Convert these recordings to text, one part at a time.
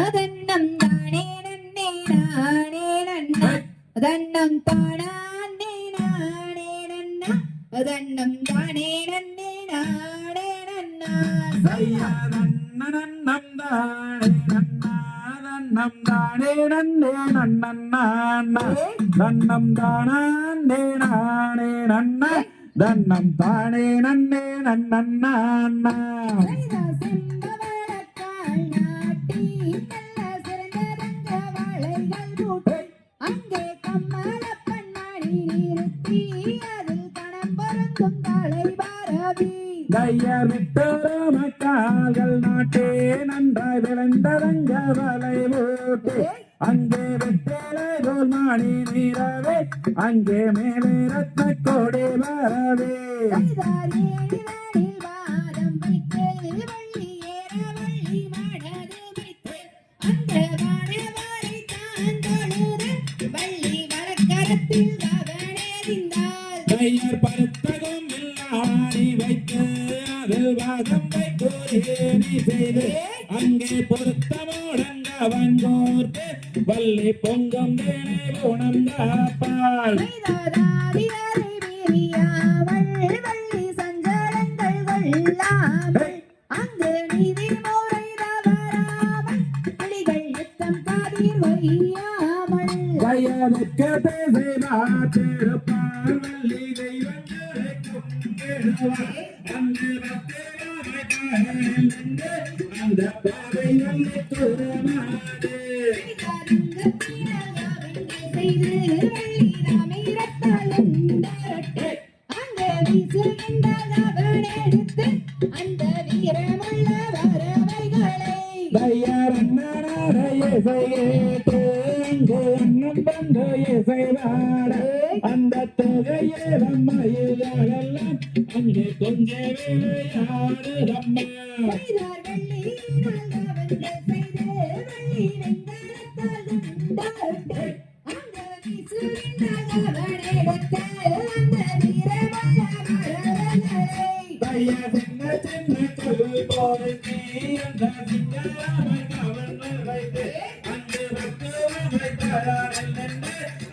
அதன்னம் தானே நன்னே நானே நன்னா அதன்னம் தானே நானே நன்னா அதன்னம் தானே கையர் விட்டோர கால்கள் நாட்டே நன்றாய் விளைந்ததங்க வலை ஓட்டே. அங்கே வெட்டேலை போல் மாணி நீரவே அங்கே மேலே ரத்த கோடி வரவே. கைதார் ஏழினாடில் தான் தொழுது. வள்ளி வழக்கரத்தில் வைத்தோரேணி செய்து அங்கே பொருத்தமோடங்க வந்தோர்த்து வள்ளி பொங்கும் வீரியாவள் வள்ளி சஞ்சலங்கள் கொள்ளாமல் அங்கு நீதி வயதுக்கு பேசை பார்த்திருப்பார் வள்ளி தெய்வங்களை கும்பிடுவார். அங்கு நின்று அந்த பாவை வள்ளி துறமாடு அந்த வீரமுள்ள வரவைகளை பையர் அண்ணனாரைய செய்யேட்டு. அங்கு அண்ணன் வந்து இசைவாட அந்த தொகையே நம்மையிலெல்லாம் அங்கே கொஞ்ச விளையாடு தையா சின்ன சின்ன கல் போருக்கு அந்த சிங்கராமை கவர்ந்து வைத்து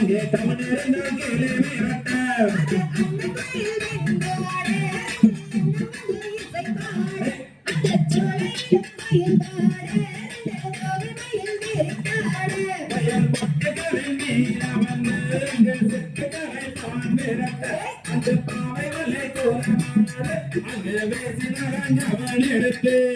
அங்கே அந்த நல்லே நாடு அங்கு ஆலோரம் என்று சொல்லிய அந்த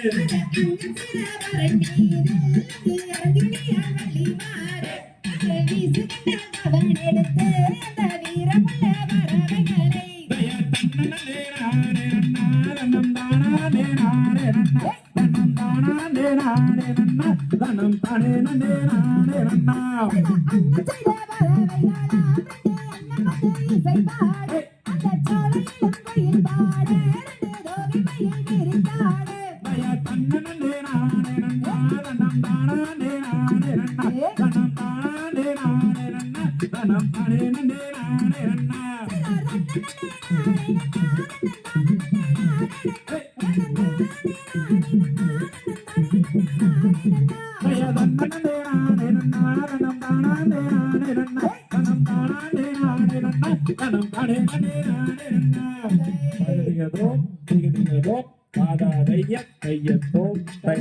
அண்ணன் கூற வல்லே நாடு தனம் தானே நே நானே நன்னா பாடு தனம் தானே நானே நன்னா தனம் தானே நன்னே நானே பாதாதைய கையத்தோ தை